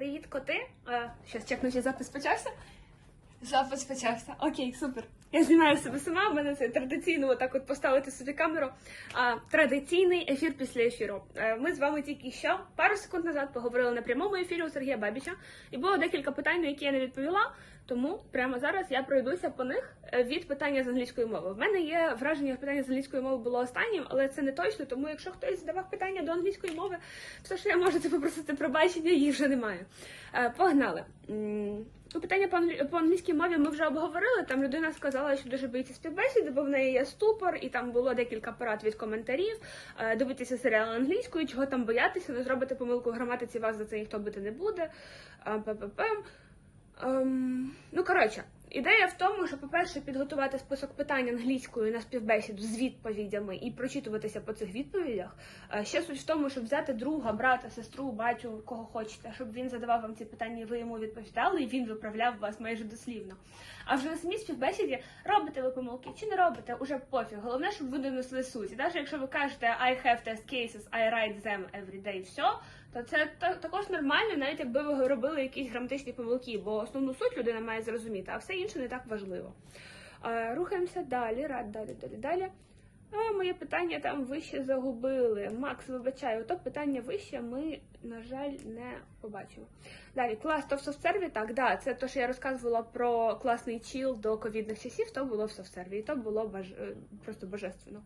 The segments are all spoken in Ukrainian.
Привіт, коти. Щас чекну, чи запис почався. Запис почався. Окей, супер. Я знімаю себе сама. в мене це традиційно отак от поставити собі камеру. А, традиційний ефір після ефіру. Е, Ми з вами тільки що пару секунд назад поговорили на прямому ефірі у Сергія Бабіча, і було декілька питань, на які я не відповіла. Тому прямо зараз я пройдуся по них е, від питання з англійської мови. В мене є враження, що питання з англійської мови було останнім, але це не точно. Тому якщо хтось задавав питання до англійської мови, все, що я можу, це попросити пробачення, їх вже немає. Е, Погнали. Ну, питання по, англі... по англійській мові ми вже обговорили. Там людина сказала, що дуже боїться співбесіди, бо в неї є ступор, і там було декілька порад від коментарів. Е, Дивитися серіал англійською, чого там боятися, не зробити помилку в граматиці, вас за це ніхто бити не буде. Е, Пе-пе-пе. Ем, ну, коротше, ідея в тому, що, по-перше, підготувати список питань англійською на співбесіду з відповідями і прочитуватися по цих відповідях. Ще суть в тому, щоб взяти друга, брата, сестру, батю, кого хочете, щоб він задавав вам ці питання, ви йому відповідали, і він виправляв вас майже дослівно. А вже на самій співбесіді робите ви помилки чи не робите, уже пофіг. Головне, щоб ви донесли суть. І навіть якщо ви кажете I have test cases, I write them every day, все, то це також нормально, навіть якби ви робили якісь граматичні помилки, бо основну суть людина має зрозуміти, а все інше не так важливо. Е, Рухаємося далі, рад, далі, далі, далі. А, моє питання там вище загубили. Макс, вибачаю, то питання вище ми, на жаль, не побачимо. Далі, клас то в софтсерві, так, да, це те, що я розказувала про класний чіл до ковідних часів, то було в софтсерві, і то було баж... е, просто божественно.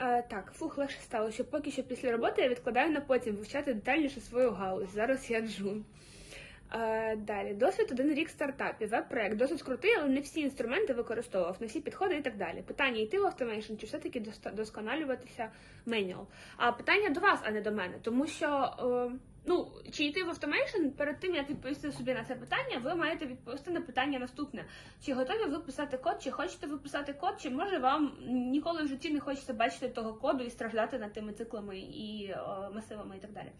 Е, так, фух, легше стало, що поки що після роботи я відкладаю на потім вивчати детальніше свою галузь. Зараз я джун. А, далі, досвід один рік стартапів, веб-проект досить крутий, але не всі інструменти використовував, не всі підходи і так далі. Питання йти в автомейшн чи все-таки доста- досконалюватися менюал. А питання до вас, а не до мене, тому що. Е, Ну, чи йти в автомейшн, перед тим як відповісти собі на це питання, ви маєте відповісти на питання наступне: чи готові ви писати код, чи хочете ви писати код, чи може вам ніколи в житті не хочеться бачити того коду і страждати над тими циклами і о, масивами і так далі.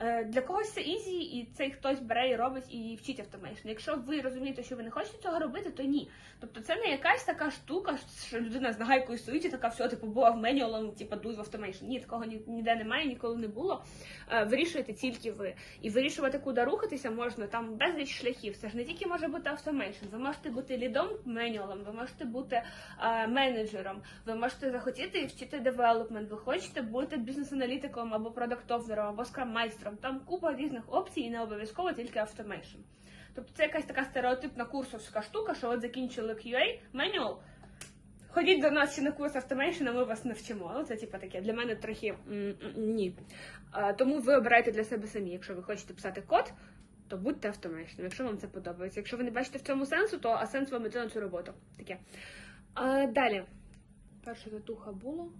Е, Для когось це ізі, і цей хтось бере і робить і вчить автомейшн. Якщо ви розумієте, що ви не хочете цього робити, то ні. Тобто це не якась така штука, що людина з нагайкою стоїть і така, все, типу, була в менюалом, типу, дуй в автомейшн. Ні, такого ні- ніде немає, ніколи не було. Е, Вирішуєте тільки ви. І вирішувати, куди рухатися можна там безліч шляхів. Це ж не тільки може бути автомейшн. Ви можете бути лідом менюалом, ви можете бути е, менеджером, ви можете захотіти вчити девелопмент, ви хочете бути бізнес-аналітиком або продакт-овнером, або скрам-майстром. Там купа різних опцій і не обов'язково тільки автомейшн. Тобто це якась така стереотипна курсовська штука, що от закінчили QA, менюал. Ходіть до нас ще на курс автомейшн, а ми вас навчимо. Ну, це типу таке для мене трохи ні. Тому ви обираєте для себе самі. Якщо ви хочете писати код, то будьте автомейшном, якщо вам це подобається. Якщо ви не бачите в цьому сенсу, то а сенс вам іти на цю роботу. Таке. А, далі. Перша татуха було.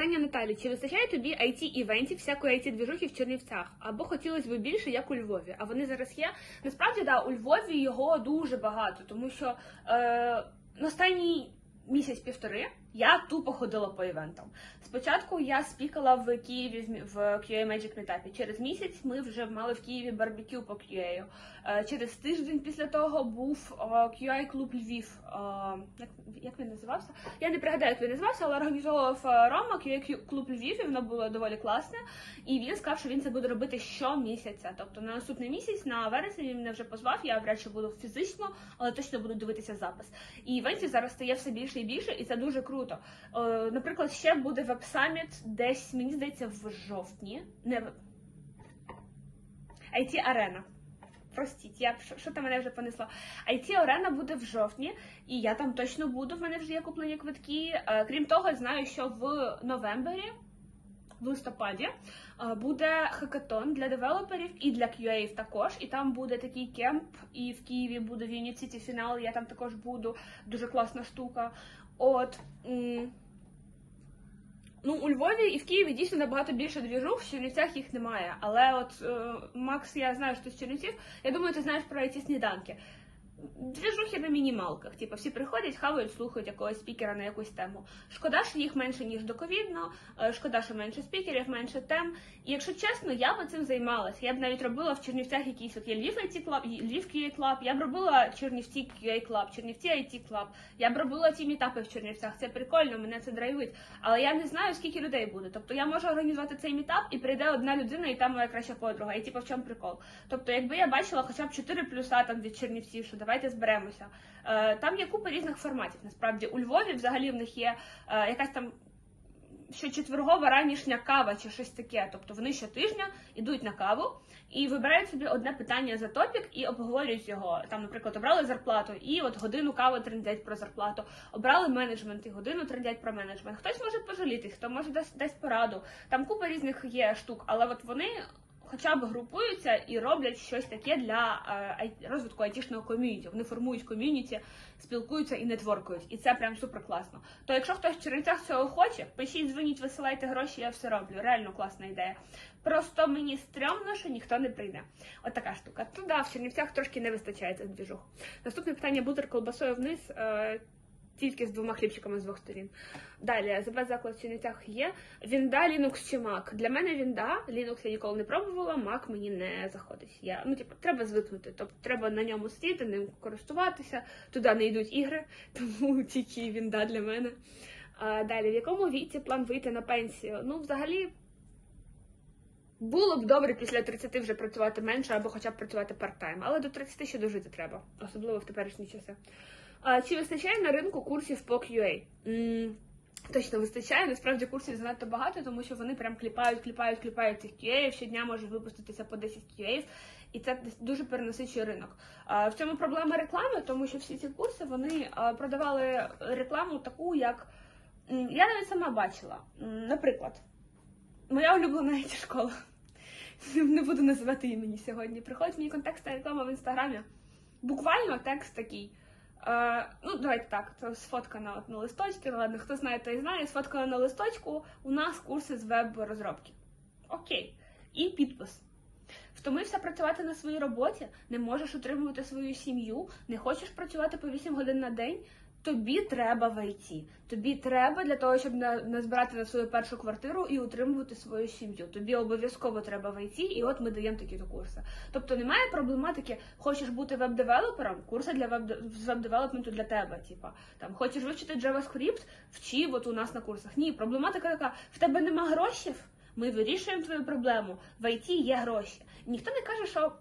Питання Наталі: чи вистачає тобі it івентів всякої it двіжухи в Чернівцях? Або хотілося б більше, як у Львові? А вони зараз є. Насправді, да, у Львові його дуже багато, тому що е, останній місяць-півтори я тупо ходила по івентам. Спочатку я спікала в Києві в QA Magic Meetup. Через місяць ми вже мали в Києві барбекю по QA. Е, Через тиждень після того був е, QA клуб Львів. Е, Як, він називався? Я не пригадаю, як він називався, але організовував Рома QA клуб Львів, і воно було доволі класне. І він сказав, що він це буде робити щомісяця. Тобто на наступний місяць, на вересень він мене вже позвав. Я вряд чи буду фізично, але точно буду дивитися запис. І івентів зараз стає все більше і більше, і це дуже круто. Е, наприклад, ще буде веб-саміт десь, мені здається, в жовтні. Не в- IT Арена. Простіть, я що, що там мене вже понесло. IT Арена буде в жовтні, і я там точно буду. В мене вже є куплені квитки. Е, крім того, знаю, що в новембері, в листопаді, е, буде хакатон для девелоперів і для QA також. І там буде такий кемп, і в Києві буде в City фінал. Я там також буду. Дуже класна штука. От. Ну, у Львові і в Києві дійсно набагато більше двіжух, в Чернівцях їх немає. Але от е, Макс, я знаю, що ти з Чернівців. Я думаю, ти знаєш про ці сніданки. Двіжухи на мінімалках. Типу, всі приходять, хавають, слухають якогось спікера на якусь тему. Шкода, що їх менше, ніж до ковідно, е, шкода, що менше спікерів, менше тем. І якщо чесно, я б цим займалася. Я б навіть робила в Чернівцях якийсь от є Львів IT Club, Львів QA Club, я б робила Чернівці QA Club, Чернівці IT Club, я б робила ті мітапи в Чернівцях. Це прикольно, мене це драйвить. Але я не знаю, скільки людей буде. Тобто я можу організувати цей мітап і прийде одна людина, і там моя краща подруга. І типу, в чому прикол? Тобто, якби я бачила хоча б 4 плюса там від Чернівців, що давайте зберемося. Е, там є купа різних форматів. Насправді у Львові взагалі в них є е, якась там. Що четвергова ранішня кава чи щось таке. Тобто вони щотижня йдуть на каву і вибирають собі одне питання за топік і обговорюють його. Там, наприклад, обрали зарплату, і от годину кави трендять про зарплату. Обрали менеджмент і годину трендять про менеджмент. Хтось може пожалітись, хто може дасть пораду. Там купа різних є штук, але от вони. Хоча б групуються і роблять щось таке для е, розвитку айтішного ком'юніті. Вони формують ком'юніті, спілкуються і нетворкують. І це прям супер класно. То якщо хтось в Чернівцях цього хоче, пишіть, дзвоніть, висилайте гроші, я все роблю. Реально класна ідея. Просто мені стрьомно, що ніхто не прийде. От така штука. То да, в Чернівцях трошки не вистачає цих двіжух. Наступне питання бутер колбасою вниз. Тільки з двома хлібчиками з двох сторін. Далі, ЗБ заклад в Чернівцях є. Вінда, Linux чи Mac. Для мене Вінда, Linux я ніколи не пробувала, Mac мені не заходить. Я, ну, типу, треба звикнути. Тобто треба на ньому сидіти, ним користуватися. Туди не йдуть ігри, тому тільки Вінда для мене. А, далі, в якому віці план вийти на пенсію? Ну, взагалі. Було б добре після 30 вже працювати менше або хоча б працювати парт-тайм, але до 30 ще дожити треба, особливо в теперішні часи. Чи вистачає на ринку курсів по QA? Точно вистачає. Насправді курсів занадто багато, тому що вони прям кліпають, кліпають, кліпають цих QA. Щодня може випуститися по 10 QA, і це дуже перенасичує ринок. В цьому проблема реклами, тому що всі ці курси вони продавали рекламу таку, як я навіть сама бачила. Наприклад, моя улюблена it школа. Не буду називати імені сьогодні. Приходить мені контекстна реклама в інстаграмі. Буквально текст такий. Е, ну, давайте так, це сфоткано от на листочці. Ладно, хто знає, той знає. Сфоткано на листочку. У нас курси з веб-розробки. Окей. І підпис. Втомився працювати на своїй роботі, не можеш утримувати свою сім'ю, не хочеш працювати по 8 годин на день. Тобі треба в ІТ. Тобі треба для того, щоб на- назбирати на свою першу квартиру і утримувати свою сім'ю. Тобі обов'язково треба в і от ми даємо такі то курси. Тобто немає проблематики, хочеш бути веб-девелопером, курси для веб-девелопменту для тебе. Типа там хочеш вивчити JavaScript, вчи от у нас на курсах. Ні, проблематика така: в тебе нема грошів. Ми вирішуємо твою проблему. В ІТ є гроші. Ніхто не каже, що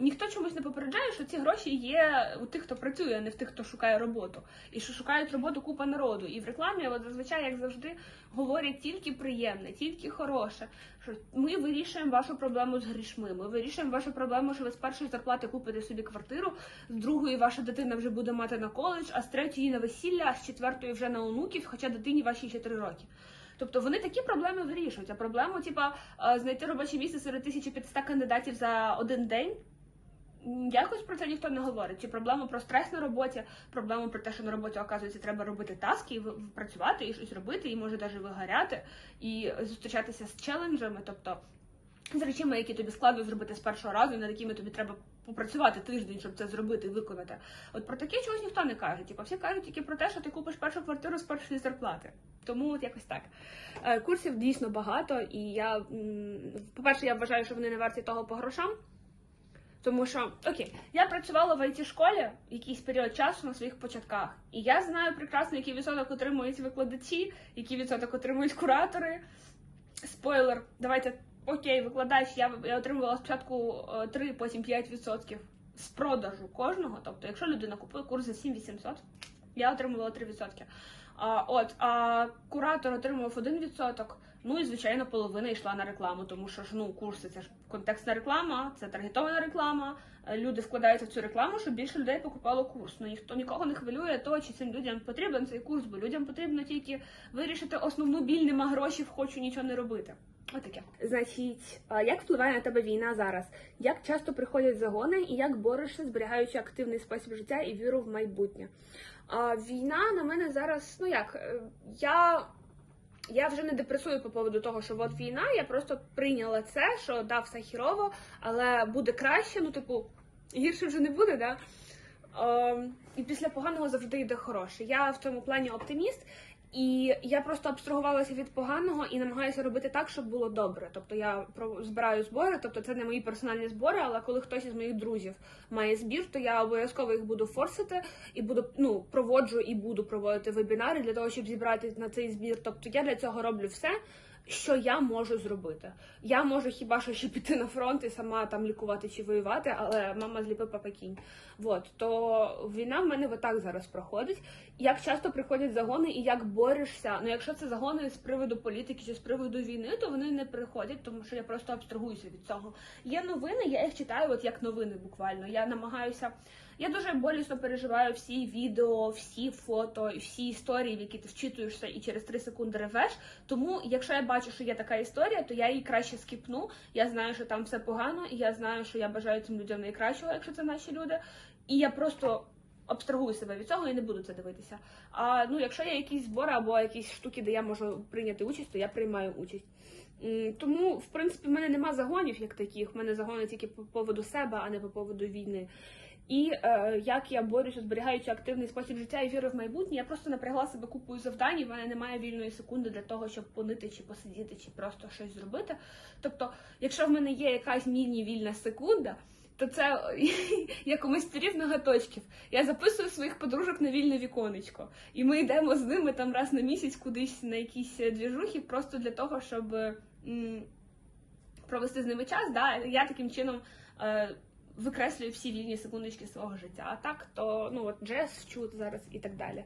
ніхто чомусь не попереджає, що ці гроші є у тих, хто працює, а не в тих, хто шукає роботу. І що шукають роботу купа народу. І в рекламі, от зазвичай, як завжди, говорять тільки приємне, тільки хороше. Що ми вирішуємо вашу проблему з грішми. Ми вирішуємо вашу проблему, що ви з першої зарплати купите собі квартиру, з другої ваша дитина вже буде мати на коледж, а з третьої на весілля, а з четвертої вже на онуків, хоча дитині вашій ще роки. Тобто вони такі проблеми вирішують. А проблему, типа, е, знайти робоче місце серед 1500 кандидатів за один день. Якось про це ніхто не говорить. Чи проблему про стрес на роботі, проблему про те, що на роботі, оказується, треба робити таски, і працювати, і щось робити, і може навіть вигоряти, і зустрічатися з челенджами, тобто з речами, які тобі складно зробити з першого разу, над якими тобі треба попрацювати тиждень, щоб це зробити і виконати. От про таке чогось ніхто не каже. Типу, всі кажуть тільки про те, що ти купиш першу квартиру з першої зарплати. Тому от якось так. Е, Курсів дійсно багато, і я, по-перше, я вважаю, що вони не варті того по грошам. Тому що, окей, я працювала в it школі якийсь період часу на своїх початках, і я знаю прекрасно, який відсоток отримують викладачі, який відсоток отримують куратори. Спойлер, давайте окей, викладач, я, я отримувала спочатку е, 3, потім 5% з продажу кожного. Тобто, якщо людина купує курс за 7800, я отримувала 3%. А, от, а куратор отримував 1%, ну і звичайно половина йшла на рекламу, тому що ж ну курси це ж контекстна реклама, це таргетована реклама. Е, Люди вкладаються в цю рекламу, щоб більше людей покупало курс. Ну ніхто нікого не хвилює то, чи цим людям потрібен цей курс, бо людям потрібно тільки вирішити основну біль, нема грошей, хочу нічого не робити. Отаке. Значить, як впливає на тебе війна зараз? Як часто приходять загони і як борешся, зберігаючи активний спосіб життя і віру в майбутнє? Війна на мене зараз, ну як, е, я. Я вже не депресую по поводу того, що от війна, я просто прийняла це, що да, все хірово, але буде краще, ну, типу, гірше вже не буде, да? Ем, і після поганого завжди йде хороше. Я в цьому плані оптиміст, і я просто абстрагувалася від поганого і намагаюся робити так, щоб було добре. Тобто я збираю збори, тобто це не мої персональні збори, але коли хтось із моїх друзів має збір, то я обов'язково їх буду форсити і буду ну проводжу і буду проводити вебінари для того, щоб зібрати на цей збір. Тобто я для цього роблю все. Що я можу зробити? Я можу хіба що ще піти на фронт і сама там лікувати чи воювати, але мама зліпи папа кінь. Вот то війна в мене отак зараз проходить. Як часто приходять загони і як борешся? Ну, якщо це загони з приводу політики чи з приводу війни, то вони не приходять, тому що я просто абстрагуюся від цього. Є новини, я їх читаю, от як новини, буквально. Я намагаюся. Я дуже болісно переживаю всі відео, всі фото, всі історії, в які ти вчитуєшся і через 3 секунди ревеш. Тому, якщо я бачу, що є така історія, то я її краще скіпну. Я знаю, що там все погано, і я знаю, що я бажаю цим людям найкращого, якщо це наші люди. І я просто абстрагую себе від цього і не буду це дивитися. А ну, якщо є якісь збори або якісь штуки, де я можу прийняти участь, то я приймаю участь. Тому, в принципі, в мене нема загонів як таких. В мене загони тільки по поводу себе, а не по поводу війни. І е, як я борюся, зберігаючи активний спосіб життя і віру в майбутнє, я просто напрягла себе купою завдань, і в мене немає вільної секунди для того, щоб понити чи посидіти, чи просто щось зробити. Тобто, якщо в мене є якась міні-вільна секунда, то це якомусь пірів ноготочків. Я записую своїх подружок на вільне віконечко, і ми йдемо з ними там раз на місяць кудись на якісь двіжухи, просто для того, щоб м, провести з ними час. Да? Я таким чином. Е, викреслюю всі вільні секундочки свого життя. А так, то ну от джез вчу зараз і так далі.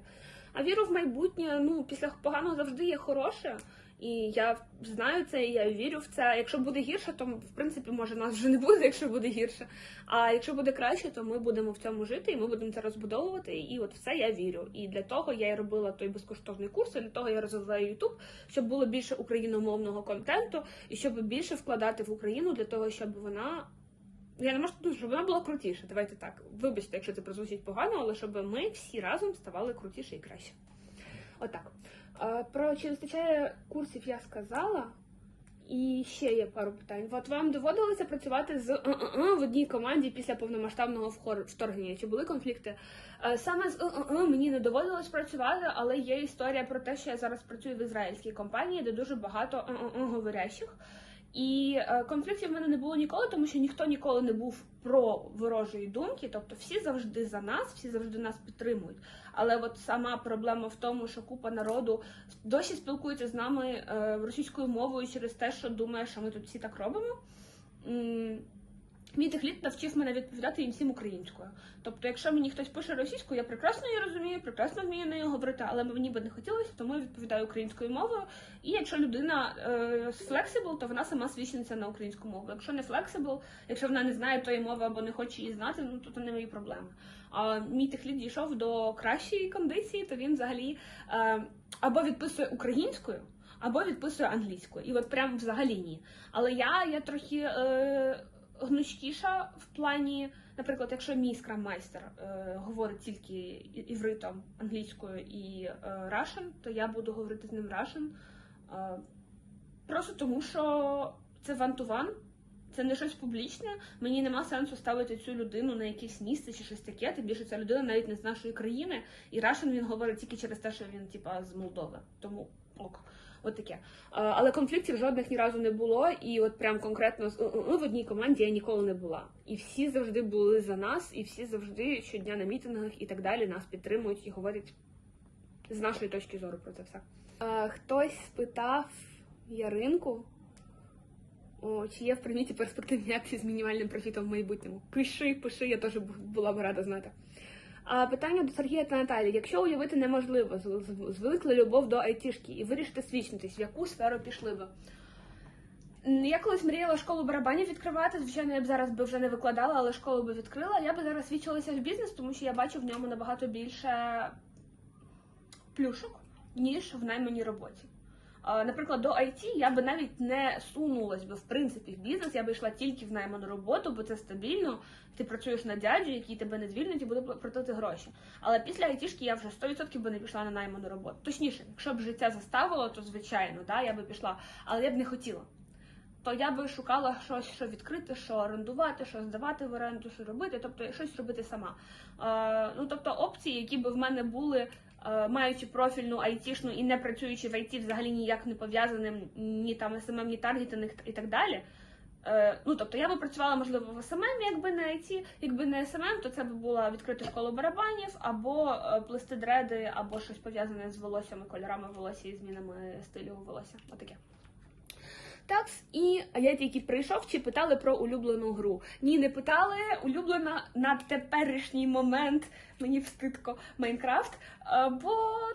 А віру в майбутнє, ну після поганого завжди є хороше. І я знаю це, і я вірю в це. Якщо буде гірше, то в принципі може нас вже не буде, якщо буде гірше. А якщо буде краще, то ми будемо в цьому жити, і ми будемо це розбудовувати. І от в це я вірю. І для того я і робила той безкоштовний курс. і Для того я розвиваю YouTube, щоб було більше україномовного контенту, і щоб більше вкладати в Україну для того, щоб вона я не можу щоб вона була крутіша. Давайте так. Вибачте, якщо це прозвучить погано, але щоб ми всі разом ставали крутіше і краще. Отак. Е, Про чи вистачає курсів я сказала. І ще є пару питань. От вам доводилося працювати з в одній команді після повномасштабного вторгнення? Чи були конфлікти? Е, Саме з мені не доводилось працювати, але є історія про те, що я зараз працюю в ізраїльській компанії, де дуже багато говорящих. І е, конфліктів в мене не було ніколи, тому що ніхто ніколи не був про ворожої думки. Тобто всі завжди за нас, всі завжди нас підтримують. Але от сама проблема в тому, що купа народу досі спілкується з нами е, російською мовою через те, що думає, що ми тут всі так робимо. Мій техліт навчив мене відповідати їм всім українською. Тобто, якщо мені хтось пише російською, я прекрасно її розумію, прекрасно вмію нею говорити, але мені би не хотілося, тому я відповідаю українською мовою. І якщо людина е, флексибл, то вона сама свідчиться на українську мову. Якщо не флексибл, якщо вона не знає тої мови або не хоче її знати, ну то це не мої проблеми. А мій техліт дійшов до кращої кондиції, то він взагалі е, або відписує українською. Або відписує англійською, і от прям взагалі ні. Але я, я трохи е, гнучкіша в плані, наприклад, якщо мій скрам-майстер е, говорить тільки івритом, англійською і е, Russian, то я буду говорити з ним Russian. Е, просто тому, що це one-to-one, це не щось публічне. Мені нема сенсу ставити цю людину на якесь місце чи щось таке. Тим більше ця людина навіть не з нашої країни, і Russian він говорить тільки через те, що він типа з Молдови. Тому ок. От таке. Але конфліктів жодних ні разу не було, і от прям конкретно з в одній команді я ніколи не була. І всі завжди були за нас, і всі завжди щодня на мітингах і так далі нас підтримують і говорять з нашої точки зору про це все. Хтось спитав Яринку, о, чи є в приміті перспективні акції з мінімальним профітом в майбутньому. Пиши, пиши, я теж була б рада знати. А питання до Сергія та Наталі. Якщо уявити неможливо, звикли любов до айтішки і вирішите свічнитись, в яку сферу пішли ви? Я колись мріяла школу барабанів відкривати. Звичайно, я б зараз би вже не викладала, але школу би відкрила. Я би зараз свідчилася в бізнес, тому що я бачу в ньому набагато більше плюшок, ніж в найманій роботі. А, Наприклад, до IT я би навіть не сунулась би в принципі в бізнес, я би йшла тільки в найману роботу, бо це стабільно. Ти працюєш на дяджі, який тебе не звільнить і буде платити гроші. Але після айтішки я вже 100% би не пішла на найману роботу. Точніше, якщо б життя заставило, то звичайно, да, я би пішла, але я б не хотіла. то я би шукала щось, що відкрити, що орендувати, що здавати в оренду, що робити, тобто щось робити сама. Е, ну тобто опції, які би в мене були. Е, Маючи профільну айтішну і не працюючи в IT, взагалі ніяк не пов'язаним ні там СММ, ні таргетинг і так далі. Е, ну тобто я би працювала можливо в СММ, якби не IT, якби не СММ, то це б була відкрита школа барабанів, або е, плести дреди, або щось пов'язане з волоссями, кольорами волосся і змінами стилю волосся. Отаке. Так, і я тільки прийшов, чи питали про улюблену гру. Ні, не питали. Улюблена на теперішній момент, мені встидко, Майнкрафт. Е, Бо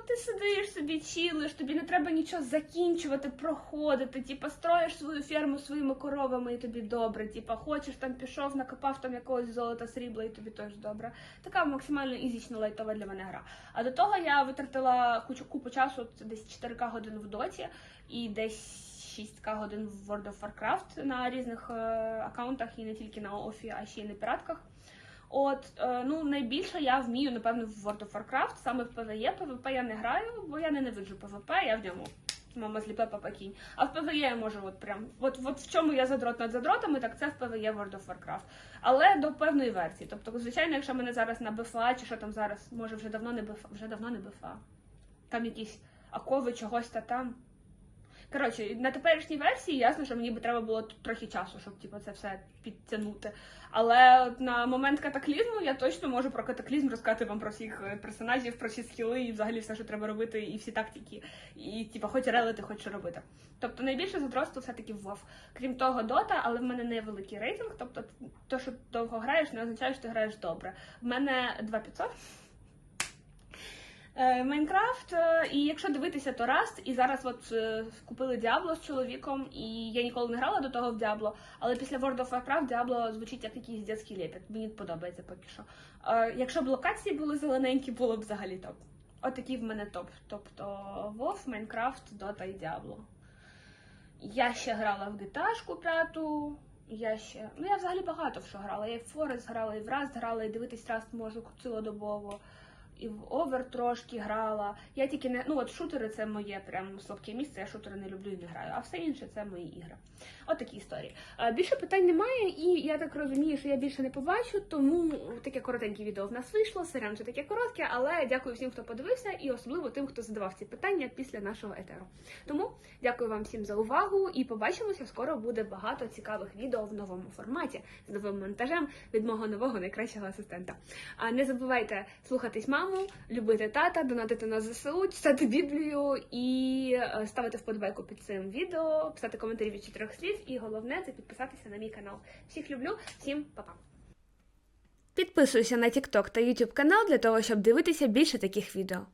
ти сидиш собі, чилиш, тобі не треба нічого закінчувати, проходити. Типа строїш свою ферму своїми коровами, і тобі добре. Типа хочеш там пішов, накопав там якогось золота, срібла, і тобі теж добре. Така максимально ізічна лайтова для мене гра. А до того я витратила кучу купу часу, це десь 4К годин в доті і десь. 6К годин в World of Warcraft на різних е, аккаунтах і не тільки на офі, а ще й на піратках. От, е, ну найбільше я вмію, напевно, в World of Warcraft, саме в PvE. PvP я не граю, бо я ненавиджу PvP, я в ньому. Мама зліпе папа кінь. А в PvE я можу от прям. От, от в чому я задрот над задротами, так це в PvE World of Warcraft. Але до певної версії. Тобто, звичайно, якщо мене зараз на БФА, чи що там зараз, може вже давно не БФА, вже давно не БФА. Там якісь акови чогось та там. Коротше, на теперішній версії ясно, що мені би треба було трохи часу, щоб типу, це все підтягнути. Але от на момент катаклізму я точно можу про катаклізм розказати вам про всіх е, персонажів, про всі скіли і взагалі все, що треба робити, і всі тактики, і типу, хоч релити, хоч що робити. Тобто найбільше задросту все-таки в WoW. Крім того, дота, але в мене не великий рейтинг. Тобто, то, що довго граєш, не означає, що ти граєш добре. В мене 2500. Е, Майнкрафт, е, і якщо дивитися, то Rust, і зараз от е, купили Діабло з чоловіком, і я ніколи не грала до того в Діабло, але після World of Warcraft Діабло звучить як якийсь дитячий лепет. Мені подобається поки що. Якщо б локації були зелененькі, було б взагалі топ. От такий в мене топ. Тобто WoW, Майнкрафт, Dota і Діабло. Я ще грала в гіташку п'яту. Я ще. Ну я взагалі багато в що грала. Я і в Forest грала, і в Rust грала, і дивитись Rust можу цілодобово і в овер трошки грала. Я тільки не ну от шутери це моє прям слабке місце. Я шутери не люблю і не граю, а все інше це мої ігри. От такі історії. Більше питань немає, і я так розумію, що я більше не побачу, тому таке коротеньке відео в нас вийшло. Сорян, що таке коротке, але дякую всім, хто подивився, і особливо тим, хто задавав ці питання після нашого етеру. Тому дякую вам всім за увагу і побачимося. Скоро буде багато цікавих відео в новому форматі з новим монтажем від мого нового найкращого асистента. Не забувайте слухатись маму, любити тата, донатити на ЗСУ, читати Біблію і е, ставити вподобайку під цим відео, писати коментарі від чотирьох слів. І головне це підписатися на мій канал. Всіх люблю, всім па-па! Підписуйся на TikTok та YouTube канал для того, щоб дивитися більше таких відео.